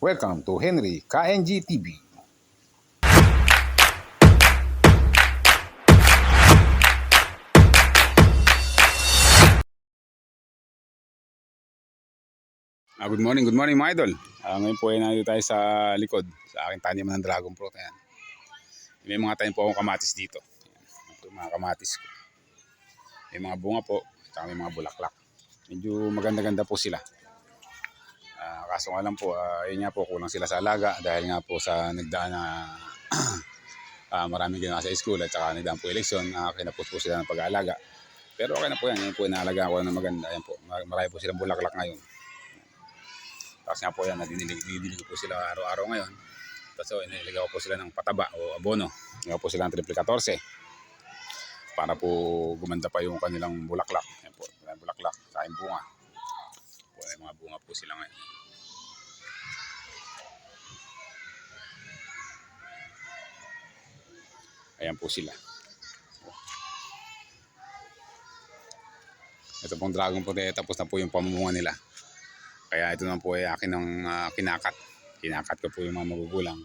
Welcome to Henry KNG TV. Ah, good morning, good morning mga idol. Ah, ngayon po ay nandito tayo sa likod sa aking taniman ng dragon fruit. Ayan. May mga tanim po akong kamatis dito. Ayan. Ito mga kamatis ko. May mga bunga po, at may mga bulaklak. Medyo maganda-ganda po sila. Ah, kaso nga lang po, ah, yun nga po, kulang sila sa alaga dahil nga po sa nagdaan na ah, maraming ginawa sa school at saka nagdaan po eleksyon, uh, kinapos po sila ng pag-aalaga. Pero okay na po yan, yan po inaalaga ko na maganda. Yan po, Mar- marami po silang bulaklak ngayon. Tapos nga po yan, nadinilig, ko po sila araw-araw ngayon. Tapos so, iniligaw ko po sila ng pataba o abono. Niligaw po sila ng triple 14 para po gumanda pa yung kanilang bulaklak. Yan po, bulaklak, kain bunga. May mga bunga po sila ngayon. Ayan po sila. Ito pong dragon po eh, tapos na po yung pamumunga nila. Kaya ito naman po ay akin ng ah, kinakat. Kinakat ko po yung mga magugulang.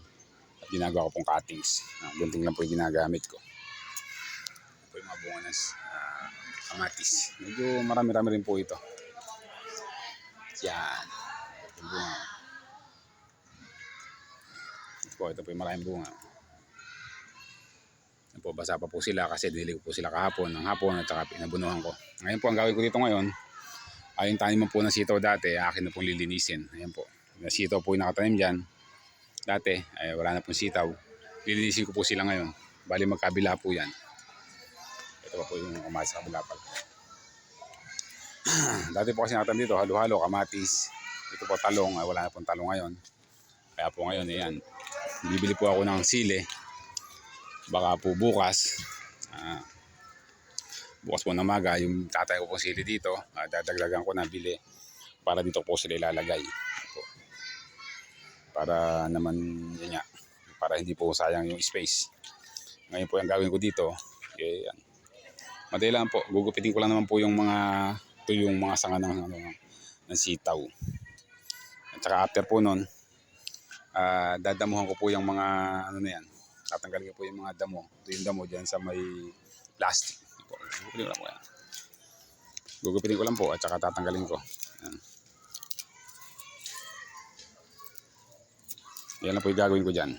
At ginagawa ko pong cuttings. Uh, gunting lang po yung ginagamit ko. Ito po yung mga bunga ng ah, kamatis. Medyo marami-rami rin po ito. Yan. Yung bunga. Ito po, ito po yung maraming bunga. Yan po, basa pa po sila kasi dinilig po sila kahapon, ng hapon at saka pinabunuhan ko. Ngayon po, ang gawin ko dito ngayon, ay yung tanim po ng sitaw dati, akin na pong lilinisin. Ayan po. Yung sitaw po yung nakatanim dyan. Dati, ay wala na pong sitaw. Lilinisin ko po sila ngayon. Bali magkabila po yan. Ito po yung kamatis sa kabila pala. dati po kasi nakatanim dito, halo-halo, kamatis. Ito po talong, ay wala na pong talong ngayon. Kaya po ngayon, ayan. Bibili po ako ng sili. Baka po bukas, ah, bukas po na maga, yung tatay ko po sili dito, ah, dadagdagan ko na bili para dito po sila ilalagay. Po. Para naman yun nga, para hindi po sayang yung space. Ngayon po yung gagawin ko dito, eh, yan. Madali lang po, gugupitin ko lang naman po yung mga, ito yung mga sanga ng, ano, ng sitaw. At saka after po nun, ah, dadamuhan ko po yung mga, ano na yan, tatanggalin ko po yung mga damo. Ito yung damo dyan sa may plastic. Gugupitin ko lang po yan. Gugupitin ko lang po at saka tatanggalin ko. Yan. Yan lang po yung gagawin ko dyan.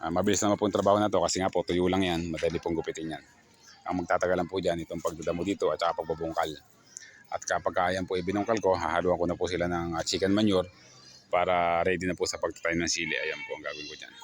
Ah, mabilis naman po yung trabaho na to kasi nga po tuyo lang yan. Madali pong gupitin yan. Ang magtatagal lang po dyan itong pagdadamo dito at saka pagbubungkal. At kapag kaya po ibinungkal ko, hahaluan ko na po sila ng ah, chicken manure para ready na po sa pagtatanim ng sili. Ayan po ang gagawin ko dyan.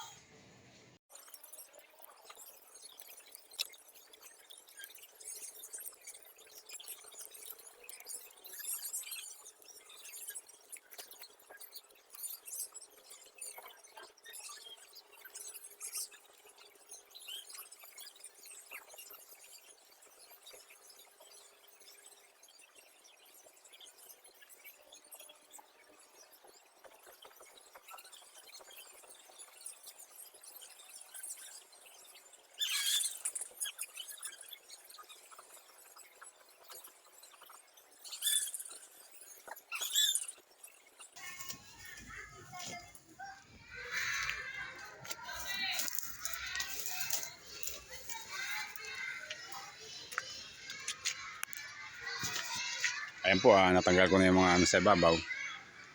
Ayan po, ah, natanggal ko na yung mga ano sa ibabaw.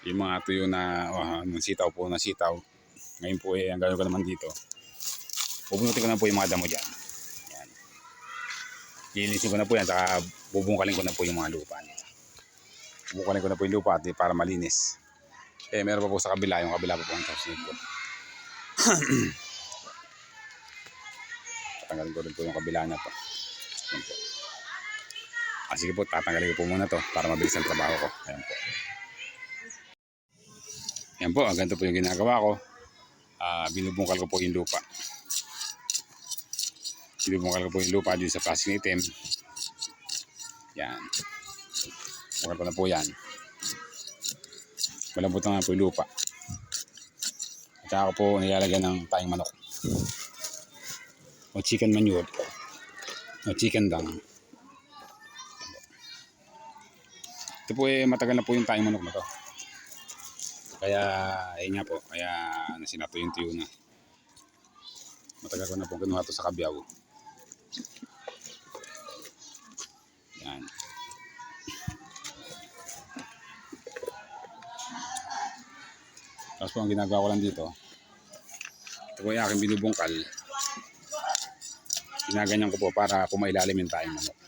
Yung mga tuyo na uh, ng sitaw po na sitaw. Ngayon po eh, ang gagawin ko naman dito. Bubunutin ko na po yung mga damo dyan. Yan. Linisin ko na po yan, saka bubungkalin ko na po yung mga lupa nila. Bubungkalin ko na po yung lupa at para malinis. Eh, meron pa po sa kabila, yung kabila pa po ang susunod ko. Tatanggalin ko rin po yung kabila na to. Yan po. Ah, sige po, tatanggalin ko po muna to para mabilis ang trabaho ko. Ayan po. Ayan po, ah, ganito po yung ginagawa ko. Ah, binubungkal ko po yung lupa. Binubungkal ko po yung lupa dito sa plastic item. Yan. Bungkal ko na po yan. Malambot na nga po yung lupa. At saka ko po nilalagyan ng tayong manok. O chicken manure. O chicken dung. Ito po eh, matagal na po yung tayong manok na to. Kaya, ayun nga po, kaya nasinato yung tuyo na. Matagal ko na po kinuha to sa kabyaw. Yan. Tapos po ang ginagawa ko lang dito, ito po yung aking binubungkal. Ginaganyan ko po para pumailalim yung tayong manok.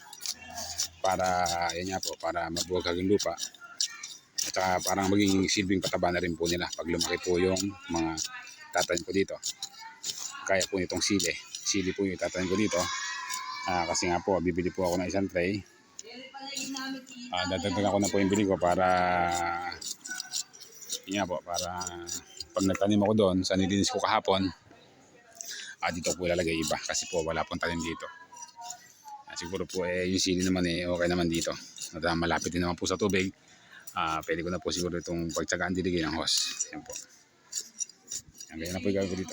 Para, yan nga po, para mabuwag yung lupa. At saka parang magiging silbing pataba na rin po nila pag lumaki po yung mga tatanim ko dito. Kaya po nitong sili. Sili po yung tatanim ko dito. Ah, kasi nga po, bibili po ako ng isang tray. Ah, dadagdagan ko na po yung bili ko para yun nga po, para pag nagtanim ako doon sa nilinis ko kahapon, ah, dito po ilalagay iba kasi po wala pong tanim dito. Ah, siguro po eh, yung sili naman eh, okay naman dito. At ah, malapit din naman po sa tubig. Ah, pwede ko na po siguro itong pagtsagaan diligay ng hose. Yan po. Yan, ganyan na po yung gagawin dito.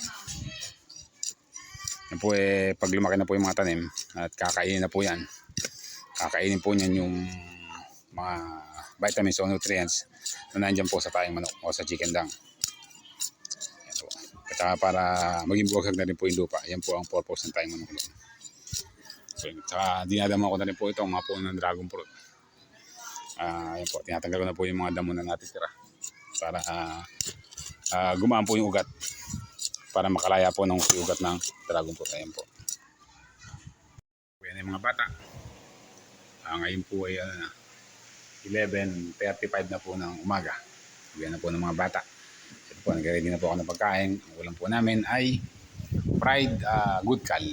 Yan po eh, pag lumaki na po yung mga tanim at kakainin na po yan, kakainin po niyan yung mga vitamins o nutrients na nandyan po sa tayong manok o sa chicken dung. Yan po. At saka para maging buwagag na rin po yung lupa. Yan po ang purpose ng tayong manok. So, at saka dinadama ko na rin po itong mga puno ng dragon fruit. Ah, yan po, tinatanggal ko na po yung mga damo na natitira para ah, ah, gumaan po yung ugat para makalaya po ng ugat ng dragon fruit. Ayan po. Yan yung mga bata. Ah, ngayon po ay na, 11.35 na po ng umaga. Yan na po ng mga bata. Ito po, nag-ready na po ako ng pagkain. Ang ulam po namin ay fried ah, good cal.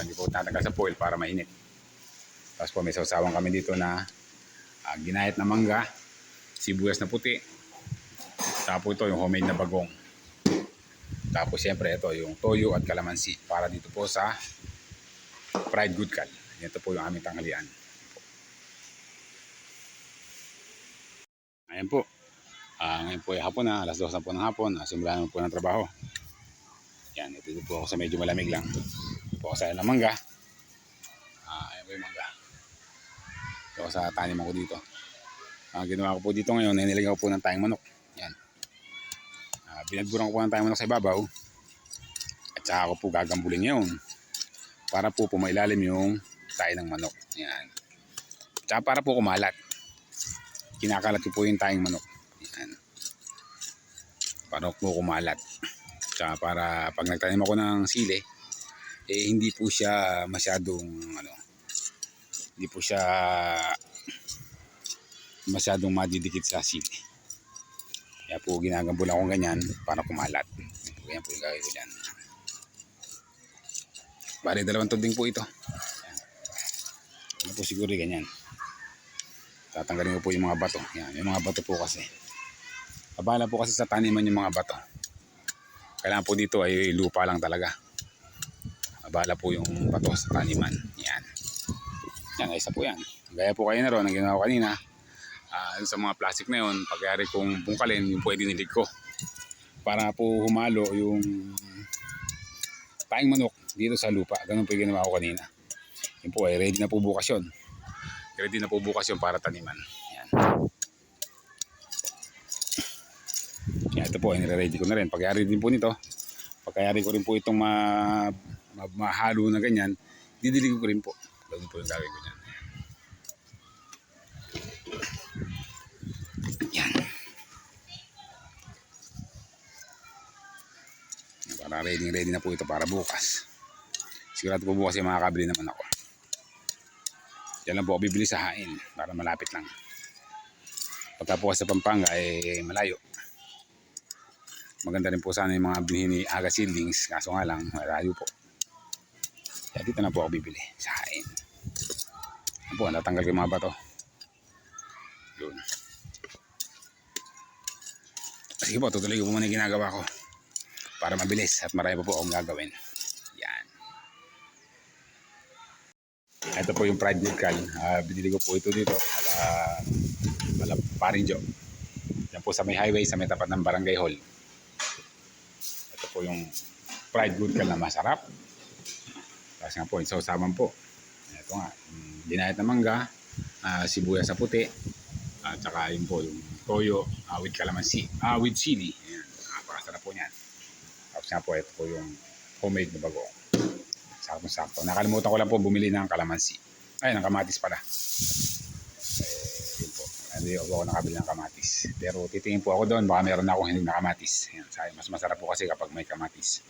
Po, hindi po tatagal sa foil para mainit. Tapos po may sausawan kami dito na ah, ginahit na mangga, sibuyas na puti. Tapos po ito yung homemade na bagong. Tapos siyempre ito yung toyo at kalamansi para dito po sa fried good cal. Ito po yung aming tanghalian. Ayan po. Ah, ngayon po ay hapon na, alas 2 na po ng hapon. Ah, simula naman po ng trabaho. Yan, ito po ako sa medyo malamig lang. Po ako sa ng mangga. Ah, ayan po yung mangga. Ito sa tanim ko dito. Ang ginawa ko po dito ngayon, nilagyan ko po ng tayong manok. Yan. Ah, binadburan ko po ng tayong manok sa ibabaw. At saka ako po gagambulin ngayon. Para po pumailalim yung tayo ng manok. Yan. Tsaka para po kumalat kinakalat ko po yung tayong manok. Yan. Para po kumalat. Tsaka para pag nagtanim ako ng sili, eh hindi po siya masyadong ano, hindi po siya masyadong madidikit sa sili. Kaya po ginagambulan ko ganyan para kumalat. Ganyan po yung gagawin ko dyan. Bari dalawang tubig po ito. Ano po siguro ganyan tatanggalin ko po yung mga bato. Yan, yung mga bato po kasi. Abala po kasi sa taniman yung mga bato. Kailangan po dito ay lupa lang talaga. Abala po yung bato sa taniman. Yan. Yan, isa po yan. Gaya po kayo na ron, ang ginawa ko kanina. ah, sa mga plastic na yun, pagyari kong bungkalin, yung pwede nilig ko. Para po humalo yung taing manok dito sa lupa. Ganun po yung ginawa ko kanina. Yun po ay ready na po bukas yun ready na po bukas yung para taniman. Yan. Yan, ito po, nire-ready ko na rin. Pagyari din po nito, pagkayari ko rin po itong ma, mahalo na ganyan, didilig ko rin po. Ganun po yung gagawin ko dyan. Yan. Para ready, ready na po ito para bukas. Sigurado po bukas yung makakabili naman ako. Diyan lang po bibili sa hain para malapit lang. Pagka po sa Pampanga eh malayo. Maganda rin po sana yung mga binhi ni Aga Seedlings kaso nga lang malayo po. Kaya dito na po ako bibili sa hain. Ano po, natanggal ko yung mga bato. Yun. Sige po, tutuloy ko po muna yung ginagawa ko para mabilis at marami pa po akong gagawin. Yan. Ito po yung fried cal. Uh, binili ko po ito dito. Ala, ala paring Joe. Yan po sa may highway, sa may tapat ng barangay hall. Ito po yung fried good cal na masarap. Tapos nga po, yung sausawan po. Ito nga, dinahit na mangga, uh, sibuyas sa puti, At saka yun po, yung toyo ah, with calamansi, ah, with chili. Ayan, napakasarap po niyan. Tapos nga po, ito po yung homemade na bago. Sakto-sakto. Nakalimutan ko lang po bumili ng kalamansi. Ay, ng kamatis pala. Eh, yun po. Hindi ako nakabili ng kamatis. Pero titingin po ako doon, baka meron na akong hindi na kamatis. Ayan. Mas masarap po kasi kapag may kamatis.